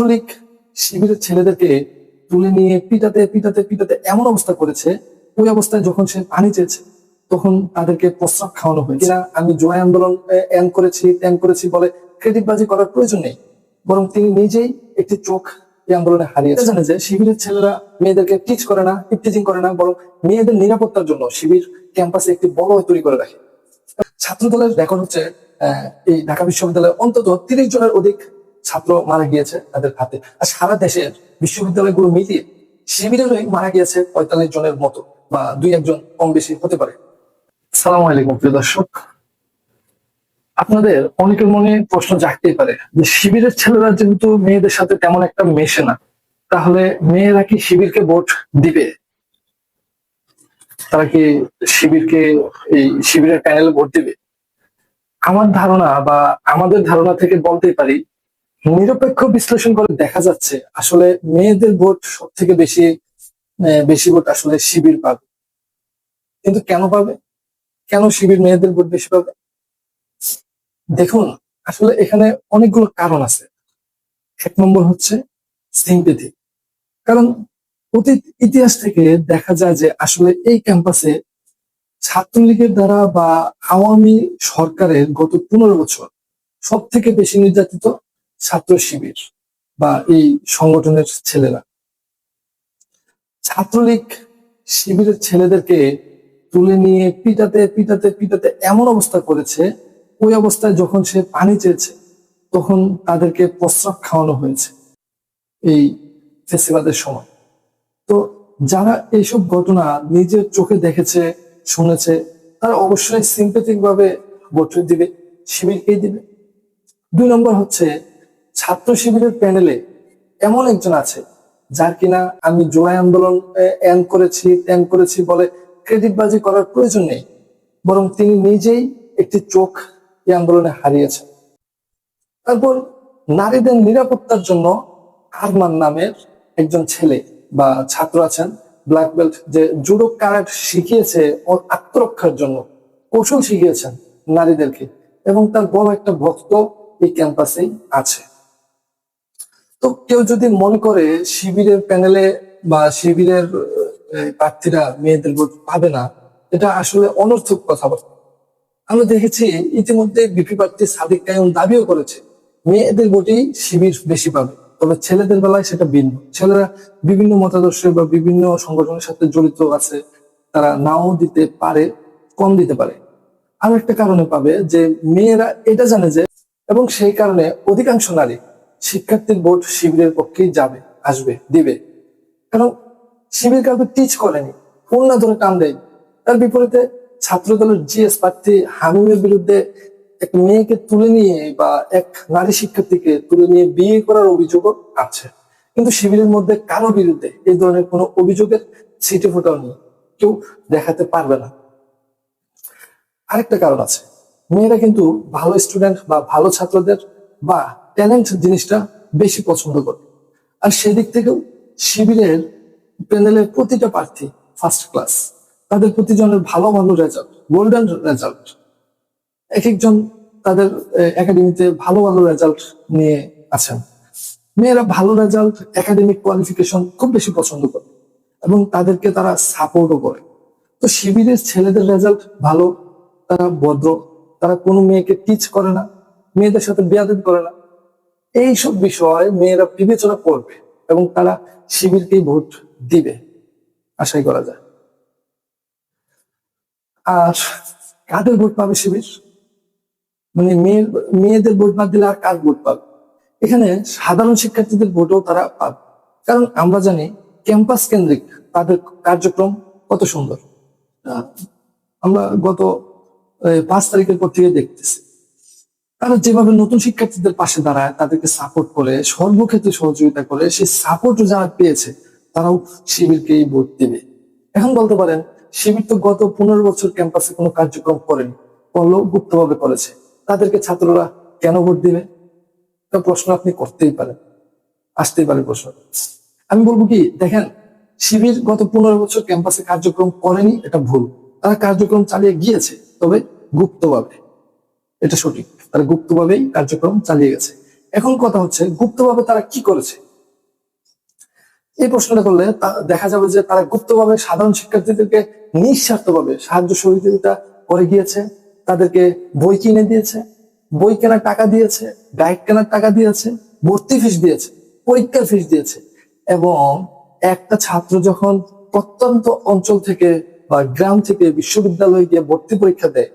ছাত্রলীগ শিবিরের ছেলেদেরকে তুলে নিয়ে পিটাতে পিটাতে পিটাতে এমন অবস্থা করেছে, ওই অবস্থায় যখন সে পানি চেয়েছে, তখন তাদেরকে প্রস্রাব খাওয়ানো হয়েছে। আমি জয় আন্দোলন এন করেছি ত্যান করেছি বলে ক্রেডিটবাজি করার প্রয়োজন নেই, বরং তিনি নিজেই একটি চোখ এই আন্দোলনে হারিয়েছে জানে যে শিবিরের ছেলেরা মেয়েদেরকে টিচ করে না টিচিং করে না, বরং মেয়েদের নিরাপত্তার জন্য শিবির ক্যাম্পাসে একটি বড় তৈরি করে রাখে। ছাত্র দলের রেকর্ড হচ্ছে এই ঢাকা বিশ্ববিদ্যালয়ে অন্তত তিরিশ জনের অধিক ছাত্র মারা গিয়েছে তাদের হাতে। আর সারা দেশের বিশ্ববিদ্যালয়গুলো মিলিয়ে শিবিরেরই মারা গিয়েছে পঁয়তাল্লিশ জনের মতো বা দুই একজন কম বেশি হতে পারে। সালাম আলাইকুম, প্রিয় দর্শক। আপনাদের অনেকের মনে প্রশ্ন জাগতেই পারে যে শিবিরের ছেলেরা যেহেতু মেয়েদের সাথে তেমন একটা মেশে না, তাহলে মেয়েরা কি শিবিরকে ভোট দিবে? তারা কি শিবিরকে, এই শিবিরের প্যানেলে ভোট দিবে? আমার ধারণা বা আমাদের ধারণা থেকে বলতেই পারি নিরপেক্ষ বিশ্লেষণ করে দেখা যাচ্ছে আসলে মেয়েদের ভোট সব থেকে বেশি বেশি ভোট আসলে শিবির পাবে। কিন্তু কেন পাবে? কেন শিবির মেয়েদের ভোট বেশি পাবে? দেখুন, আসলে এখানে অনেকগুলো কারণ আছে। এক নম্বর হচ্ছে সিম্পেথি কারণ অতীত ইতিহাস থেকে দেখা যায় যে আসলে এই ক্যাম্পাসে ছাত্রলীগের দ্বারা বা আওয়ামী সরকারের গত পনেরো বছর সব থেকে বেশি নির্যাতিত ছাত্র শিবির বা এই সংগঠনের ছেলেরা। ছাত্রলীগ শিবিরের ছেলেদেরকে তুলে নিয়ে পিটাতে পিটাতে পিটাতে এমন অবস্থা করেছে, ওই অবস্থায় যখন সে পানি চেয়েছে, তখন তাদেরকে প্রস্রাব খাওয়ানো হয়েছে এই ফেস্টিভ্যালের সময়। তো যারা এইসব ঘটনা নিজের চোখে দেখেছে, শুনেছে, তারা অবশ্যই সিম্পেথিক ভাবে ভোট দিবে, শিবিরকেই দিবে। দুই নম্বর হচ্ছে ছাত্র শিবিরের প্যানেলে এমন একজন আছে, যার কিনা আমি জোড়াই আন্দোলন এন করেছি ত্যান করেছি বলে ক্রেডিটবাজি করার প্রয়োজন নেই, বরং তিনি নিজেই একটি চোখ এই আন্দোলনে হারিয়েছেন। তারপর নারীদের নিরাপত্তার জন্য আরমান নামের একজন ছেলে বা ছাত্র আছেন ব্ল্যাক বেল্ট যে জুডো কারাট শিখিয়েছে ওর আত্মরক্ষার জন্য কৌশল শিখিয়েছেন নারীদেরকে এবং তার বড় একটা ভক্ত এই ক্যাম্পাসেই আছে। তো কেউ যদি মনে করে শিবিরের প্যানেলে বা শিবিরের প্রার্থীরা মেয়েদের ভোট পাবে না, এটা আসলে অনর্থক কথাবার্তা আমরা দেখেছি ইতিমধ্যে বিপি প্রার্থী সাদিক কায়ুম দাবিও করেছে, মেয়েদের ভোটেই শিবির বেশি পাবে, তবে ছেলেদের বেলায় সেটা ভিন্ন। ছেলেরা বিভিন্ন মতাদর্শে বা বিভিন্ন সংগঠনের সাথে জড়িত আছে, তারা নাও দিতে পারে, কম দিতে পারে। আর একটা কারণে পাবে যে মেয়েরা এটা জানে যে, এবং সেই কারণে অধিকাংশ নারী শিক্ষার্থীর ভোট শিবিরের পক্ষেই যাবে, আসবে, দিবে। কারণ শিবির কাউকে টিচ করেনি পূর্ণা ধরে টান দেয়। তার বিপরীতে ছাত্র দলের জিএস প্রার্থী হামিমের বিরুদ্ধে এক মেয়েকে তুলে নিয়ে বা এক নারী শিক্ষার্থীকে তুলে নিয়ে বিয়ে করার অভিযোগও আছে। কিন্তু শিবিরের মধ্যে কারও বিরুদ্ধে এই ধরনের কোনো অভিযোগের ছিটে ফোটাও নেই কেউ দেখাতে পারবে না। আরেকটা কারণ আছে, মেয়েরা কিন্তু ভালো স্টুডেন্ট বা ভালো ছাত্রদের বা ট্যালেন্ট জিনিসটা বেশি পছন্দ করে। আর সেদিক থেকেও শিবিরের প্যানেলের প্রতিটা প্রার্থী ফার্স্ট ক্লাস তাদের প্রতিজনের ভালো ভালো রেজাল্ট গোল্ডেন রেজাল্ট এক একজন তাদের একাডেমিতে ভালো ভালো রেজাল্ট নিয়ে আছেন। মেয়েরা ভালো রেজাল্ট একাডেমিক কোয়ালিফিকেশন খুব বেশি পছন্দ করে এবং তাদেরকে তারা সাপোর্টও করে। তো শিবিরের ছেলেদের রেজাল্ট ভালো, তারা ভদ্র, তারা কোনো মেয়েকে টিচ করে না, মেয়েদের সাথে বিয়াদবি করে না। এই সব বিষয় মেয়েরা বিবেচনা করবে এবং তারা শিবিরকেই ভোট দিবে। আশাই করা যায়। আর কাদের ভোট পাবে শিবির? মানে মেয়ের, মেয়েদের ভোট বাদ দিলে আর কার ভোট পাবে? এখানে সাধারণ শিক্ষার্থীদের ভোটও তারা পাবে। কারণ আমরা জানি ক্যাম্পাস কেন্দ্রিক তাদের কার্যক্রম কত সুন্দর। আমরা গত পাঁচ তারিখের পর থেকে দেখতেছি। তারা যেভাবে নতুন শিক্ষার্থীদের পাশে দাঁড়ায়, তাদেরকে সাপোর্ট করে, সর্বক্ষেত্রে সহযোগিতা করে, সেই সাপোর্ট যারা পেয়েছে, তারাও শিবিরকেই ভোট দেবে। এখন বলতে পারেন, শিবির তো গত পনেরো বছর ক্যাম্পাসে কোনো কার্যক্রম করেনি করলেও গুপ্তভাবে করেছে। তাদেরকে ছাত্ররা কেন ভোট দিবে? একটা প্রশ্ন আপনি করতেই পারেন। আসতেই পারে প্রশ্ন। আমি বলব কি, দেখেন, শিবির গত পনেরো বছর ক্যাম্পাসে কার্যক্রম করেনি, এটা ভুল। তারা কার্যক্রম চালিয়ে গিয়েছে, তবে গুপ্তভাবে। এটা সঠিক। তারা গুপ্তভাবেই কার্যক্রম চালিয়ে গেছে। এখন কথা হচ্ছে, গুপ্তভাবে তারা কি করেছে? এই প্রশ্নটা করলে দেখা যাবে যে তারা গুপ্তভাবে সাধারণ শিক্ষার্থীদেরকে নিঃস্বার্থভাবে সাহায্য সহযোগিতা করে গিয়েছে, তাদেরকে বই কিনে দিয়েছে, বই কেনার টাকা দিয়েছে গাইড কেনার টাকা দিয়েছে, ভর্তি ফিস দিয়েছে, পরীক্ষার ফিস দিয়েছে এবং একটা ছাত্র যখন প্রত্যন্ত অঞ্চল থেকে বা গ্রাম থেকে বিশ্ববিদ্যালয়ে গিয়ে ভর্তি পরীক্ষা দেয়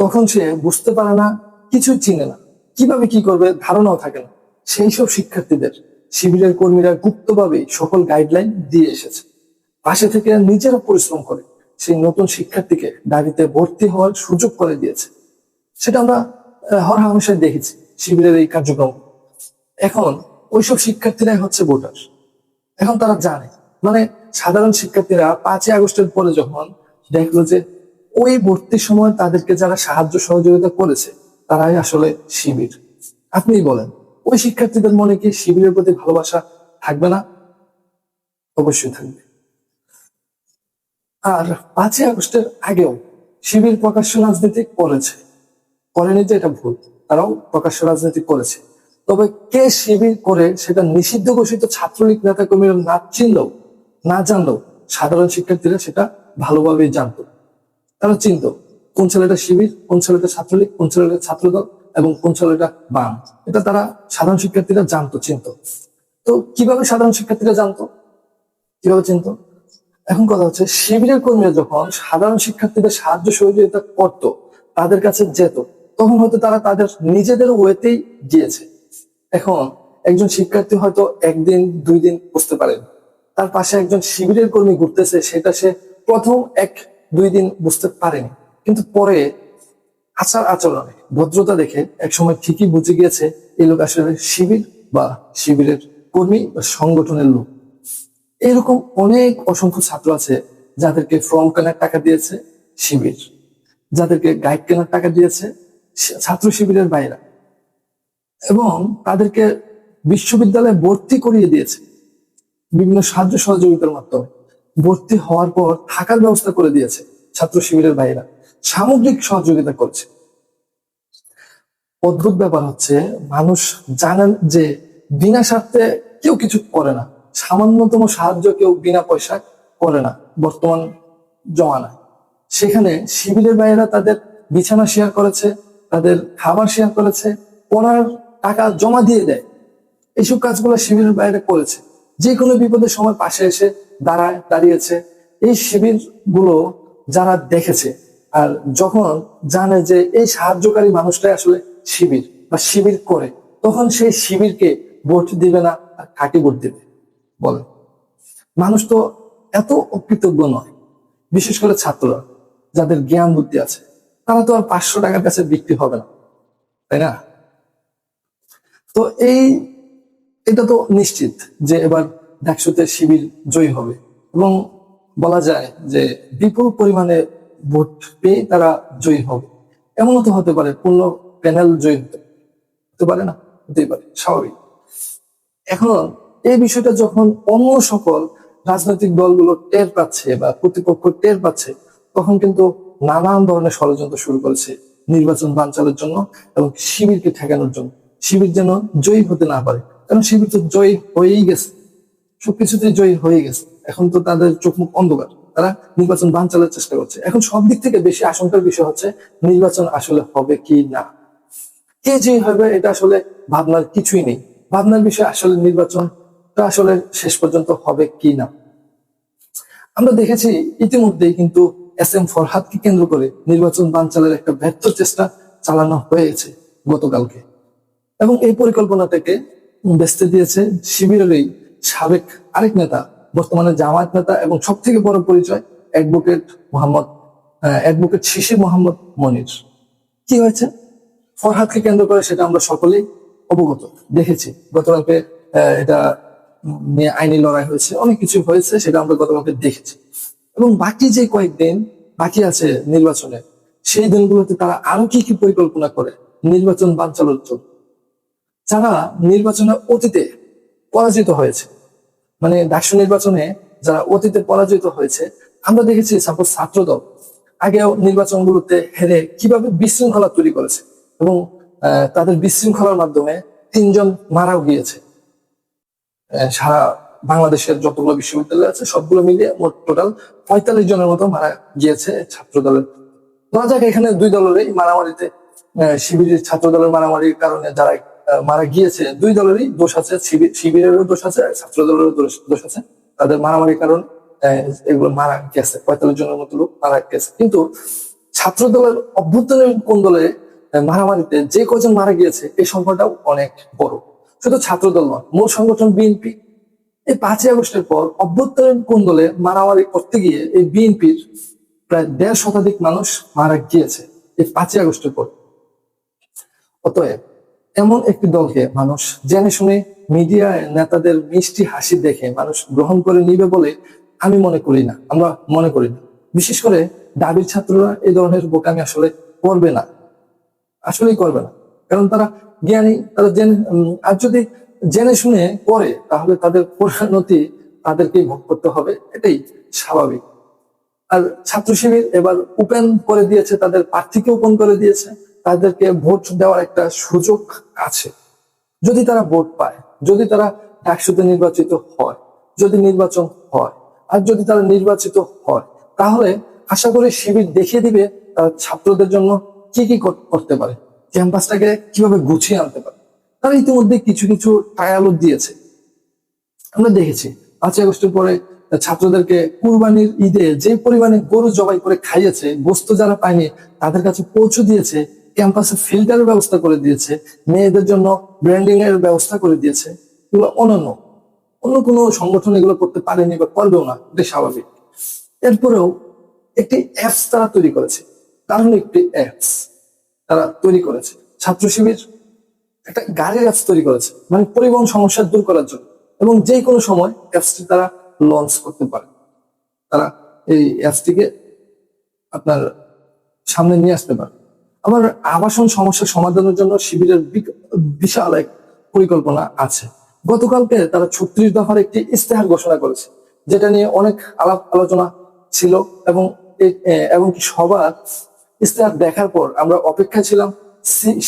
তখন সে বুঝতে পারে না, কিছুই চিনে না। কীভাবে কি করবে ধারণাও থাকে না। সেই সব শিক্ষার্থীদের, শিবিরের কর্মীরা গুপ্তভাবে সকল গাইডলাইন দিয়ে এসেছে। পাশে থেকে নিজেরা পরিশ্রম করে সেই নতুন শিক্ষার্থীকে দাবিতে ভর্তি হওয়ার সুযোগ করে দিয়েছে। সেটা আমরা হরহামেশায় দেখেছি শিবিরের এই কার্যক্রম। এখন ওইসব শিক্ষার্থীরাই হচ্ছে ভোটার এখন তারা জানে। মানে সাধারণ শিক্ষার্থীরা পাঁচই আগস্টের পরে যখন দেখল যে ওই ভর্তির সময় তাদেরকে যারা সাহায্য সহযোগিতা করেছে, তারাই আসলে শিবির। আপনি বলেন, ওই শিক্ষার্থীদের মনে কি শিবিরের প্রতি ভালোবাসা থাকবে না? অবশ্যই থাকবে। আর পাঁচই আগস্টের আগেও শিবির প্রকাশ্য রাজনীতি করেছে। করেনি যে এটা ভুল, তারাও প্রকাশ্য রাজনীতি করেছে। তবে কে শিবির করে সেটা নিষিদ্ধ ঘোষিত ছাত্রলীগ নেতা কর্মীরা না চিনলেও, না জানলেও সাধারণ শিক্ষার্থীরা সেটা ভালোভাবেই জানতো। তারা চিনত কোন ছেলেটা শিবির, কোন ছেলেটা ছাত্রলীগ, কোন ছেলেটা ছাত্রদল এবং কোন ছেলেটা বাম। এটা তারা সাধারণ শিক্ষার্থীরা জানতো, চিনত। তো কীভাবে সাধারণ শিক্ষার্থীরা জানতো? কীভাবে চিনত? এখন কথা হচ্ছে, শিবিরের কর্মীরা যখন সাধারণ শিক্ষার্থীদের সাহায্য সহযোগিতা করত, তাদের কাছে যেত, তখন হয়তো তারা তাদের নিজেদের ওয়েতেই গিয়েছে। এখন একজন শিক্ষার্থী হয়তো একদিন, দুই দিন বুঝতে পারেন তার পাশে একজন শিবিরের কর্মী ঘুরতেছে, সেটা সে প্রথম এক দুই দিন বুঝতে পারেনি। কিন্তু পরে আচার আচরণে ভদ্রতা দেখে একসময় ঠিকই বুঝে গিয়েছে এই লোক আসলে শিবির বা শিবিরের কর্মী বা সংগঠনের লোক। এরকম অনেক অসংখ্য ছাত্র আছে যাদেরকে ফর্ম কেনার টাকা দিয়েছে শিবির, যাদেরকে গাইড কেনার টাকা দিয়েছে ছাত্র শিবিরের বাইরা এবং তাদেরকে বিশ্ববিদ্যালয়ে ভর্তি করিয়ে দিয়েছে বিভিন্ন সাহায্য সহযোগিতার মাধ্যমে। ভর্তি হওয়ার পর থাকার ব্যবস্থা করে দিয়েছে ছাত্র শিবিরের বাইরা সামগ্রিক সহযোগিতা করছে। অদ্ভুত ব্যাপার হচ্ছে, মানুষ জানেন যে বিনা স্বার্থে কেউ কিছু করে না। সামান্যতম সাহায্য কেউ বিনা পয়সা করে না, বর্তমান জমানায়। সেখানে শিবিরের বাইরা তাদের বিছানা শেয়ার করেছে, তাদের খাবার শেয়ার করেছে, পড়ার টাকা জমা দিয়ে দেয়। এইসব কাজগুলো শিবিরের বাইরে করেছে। যে কোনো বিপদের সময় পাশে এসে দাঁড়ায়, দাঁড়িয়েছে। এই শিবিরগুলো যারা দেখেছে আর যখন জানে যে এই সাহায্যকারী মানুষটাই আসলে শিবির বা শিবির করে, তখন সেই শিবিরকে ভোট দিবে না আর কাকে ভোট দিবে? বলে মানুষ তো এত অকৃতজ্ঞ নয়, বিশেষ করে ছাত্ররা যাদের জ্ঞান বুদ্ধি আছে। তারা তো আর পাঁচশো টাকার কাছে বিক্রি হবে না, তাই না? তো এই এটা তো নিশ্চিত যে এবার ডাকসুতে শিবির জয়ী হবে। এবং বলা যায় যে বিপুল পরিমাণে ভোট পেয়ে তারা জয়ী হবে। এমনও তো হতে পারে, পূর্ণ প্যানেল জয়ী হতে পারে না, হতেই পারে, স্বাভাবিক। এখন এই বিষয়টা যখন অন্য সকল রাজনৈতিক দলগুলো টের পাচ্ছে বা প্রতিপক্ষ টের পাচ্ছে, তখন কিন্তু নানান ধরনের ষড়যন্ত্র শুরু করেছে নির্বাচন বানচালের জন্য এবং শিবিরকে ঠেকানোর জন্য। শিবির যেন জয়ী হতে না পারে। কারণ শিবির তো জয়ী হয়েই গেছে। সবকিছুতে জয়ী হয়ে গেছে। এখন তো তাদের চোখ মুখ অন্ধকার। তারা নির্বাচন বানচালের চেষ্টা করছে। এখন সব দিক থেকে বেশি আশঙ্কার বিষয় হচ্ছে, নির্বাচন আসলে হবে কি না? কে যে হবে এটা আসলে ভাবনার কিছুই নেই। ভাবনার বিষয় আসলে নির্বাচনটা আসলে শেষ পর্যন্ত হবে কি না? আমরা দেখেছি ইতিমধ্যেই কিন্তু এস এম ফরহাদকে কেন্দ্র করে নির্বাচন বানচালের একটা ব্যর্থ চেষ্টা চালানো হয়েছে গতকালকে। এবং এই পরিকল্পনাটাকে বেচতে দিয়েছে শিবিরের এই সাবেক আরেক নেতা, বর্তমানে জামায়াত নেতা এবং সব থেকে বড় পরিচয় অ্যাডভোকেট মোহাম্মদ অ্যাডভোকেট শিশির মোহাম্মদ মনির। কি হয়েছে? ফরহাদকে কেন্দ্র করে সেটা আমরা সকলেই অবগত দেখেছি। গতকালকে এটা নিয়ে আইনি লড়াই হয়েছে, অনেক কিছু হয়েছে, সেটা আমরা গতকালকে দেখেছি। এবং বাকি যে কয়েকদিন বাকি আছে নির্বাচনে, সেই দিনগুলোতে তারা আরও কি কি পরিকল্পনা করে? নির্বাচন বানচালের জন্য। যারা নির্বাচনে অতীতে পরাজিত হয়েছে। মানে ডাকসু নির্বাচনে যারা অতীতে পরাজিত হয়েছে, আমরা দেখেছি সাপোজ ছাত্রদল আগেও নির্বাচনগুলোতে হেরে কীভাবে বিশৃঙ্খলা তৈরি করেছে এবং তাদের বিশৃঙ্খলার মাধ্যমে তিনজন মারাও গিয়েছে। সারা বাংলাদেশের যতগুলো বিশ্ববিদ্যালয় আছে, সবগুলো মিলিয়ে মোট টোটাল পঁয়তাল্লিশ জনের মতো মারা গিয়েছে ছাত্র দলের ধরা যাক এখানে দুই দলেরই মারামারিতে শিবিরের ছাত্র দলের মারামারির কারণে যারা মারা গিয়েছে, দুই দলেরই দোষ আছে শিবির- শিবিরেরও দোষ আছে ছাত্র দলেরও দোষ- আছে। তাদের মারামারির কারণ এগুলো মারা গেছে, পঁয়তাল্লিশ জনের মতো লোক মারা গেছে। কিন্তু ছাত্র দলের অভ্যুত্থানের কোন দলে মারামারিতে যে কজন মারা গিয়েছে, এই সংখ্যাটাও অনেক বড়। শুধু ছাত্র দল নয়, মূল সংগঠন বিএনপি। এই পাঁচই আগস্টের পর অভ্যন্তরীণ কোন দলে মারামারি করতে গিয়ে এই বিএনপির প্রায় দেড় শতাধিক মানুষ মারা গিয়েছে, এই পাঁচই আগস্টের পর। অতএব এমন একটি দলকে মানুষ জেনে শুনে মিডিয়ায় নেতাদের মিষ্টি হাসি দেখে মানুষ গ্রহণ করে নিবে বলে আমি মনে করি না, আমরা মনে করি না। বিশেষ করে দাবির ছাত্ররা এই ধরনের বোকামি আসলে করবে না, আসলেই করবে না। কারণ তারা জ্ঞানী, তারা জেনে আর যদি জেনে শুনে করে, তাহলে তাদের পরিণতি তাদেরকে ভোগ করতে হবে, এটাই স্বাভাবিক। আর ছাত্র শিবির এবার ওপেন করে দিয়েছে, তাদের প্রার্থীকে ওপেন করে দিয়েছে। তাদেরকে ভোট দেওয়ার একটা সুযোগ আছে। যদি তারা ভোট পায়, যদি তারা একসাথে নির্বাচিত হয়, যদি নির্বাচন হয়, আর যদি তারা নির্বাচিত হয়, তাহলে আশা করি শিবির দেখিয়ে দিবে তারা ছাত্রদের জন্য কি কি করতে পারে, ক্যাম্পাসটাকে কীভাবে গুছিয়ে আনতে পারে। তারা ইতিমধ্যে কিছু কিছু ট্রায়ালও দিয়েছে। আমরা দেখেছি, পাঁচই আগস্টের পরে ছাত্রদেরকে কুরবানির ঈদে যে পরিমাণে গরু জবাই করে খাইয়েছে, বস্তু যারা পায়নি, তাদের কাছে পৌঁছে দিয়েছে ক্যাম্পাসে ফিল্টারের ব্যবস্থা করে দিয়েছে, মেয়েদের জন্য ব্র্যান্ডিং এর ব্যবস্থা করে দিয়েছে, এগুলো অনন্য। অন্য কোনো সংগঠন এগুলো করতে পারেনি বা করবেও না, এটা স্বাভাবিক। এরপরেও একটি অ্যাপস তারা তৈরি করেছে। দারুণ একটি অ্যাপস তারা তৈরি করেছে। ছাত্র শিবির একটা গাড়ির অ্যাপস তৈরি করেছে মানে পরিবহন সমস্যা দূর করার জন্য। এবং যে কোনো সময় অ্যাপসটি তারা লঞ্চ করতে পারে। তারা এই অ্যাপসটিকে আপনার সামনে নিয়ে আসতে পারে। আমার আবাসন সমস্যার সমাধানের জন্য শিবিরের বিশাল এক পরিকল্পনা আছে। গতকালকে তারা ছত্রিশ দফার একটি ইস্তেহার ঘোষণা করেছে, যেটা নিয়ে অনেক আলাপ আলোচনা ছিল এবং এবং সবার ইস্তেহার দেখার পর আমরা অপেক্ষায় ছিলাম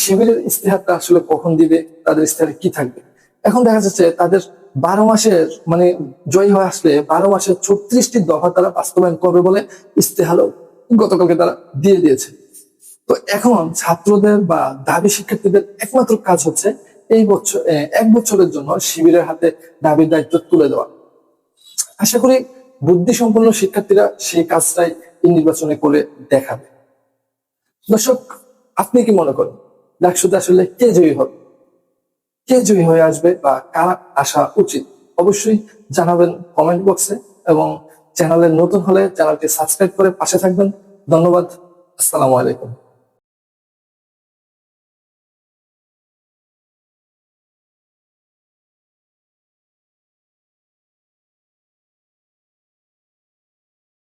শিবিরের ইস্তেহারটা আসলে কখন দিবে, তাদের ইস্তেহারে কি থাকবে। এখন দেখা যাচ্ছে তাদের বারো মাসের মানে জয়ী হয়ে আসলে বারো মাসের ছত্রিশটি দফা তারা বাস্তবায়ন করবে বলে ইস্তেহারও গতকালকে তারা দিয়ে দিয়েছে। তো এখন ছাত্রদের বা দাবি শিক্ষার্থীদের একমাত্র কাজ হচ্ছে এই বছর এক বছরের জন্য শিবিরের হাতে দাবির দায়িত্ব তুলে দেওয়া। আশা করি বুদ্ধি সম্পন্ন শিক্ষার্থীরা সেই কাজটাই নির্বাচনে করে দেখাবে। দর্শক, আপনি কি মনে করেন? ডাকসুতে আসলে কে জয়ী হবে? কে জয়ী হয়ে আসবে বা কারা আসা উচিত? অবশ্যই জানাবেন কমেন্ট বক্সে এবং চ্যানেলে নতুন হলে চ্যানেলটি সাবস্ক্রাইব করে পাশে থাকবেন। ধন্যবাদ। আসসালামু আলাইকুম।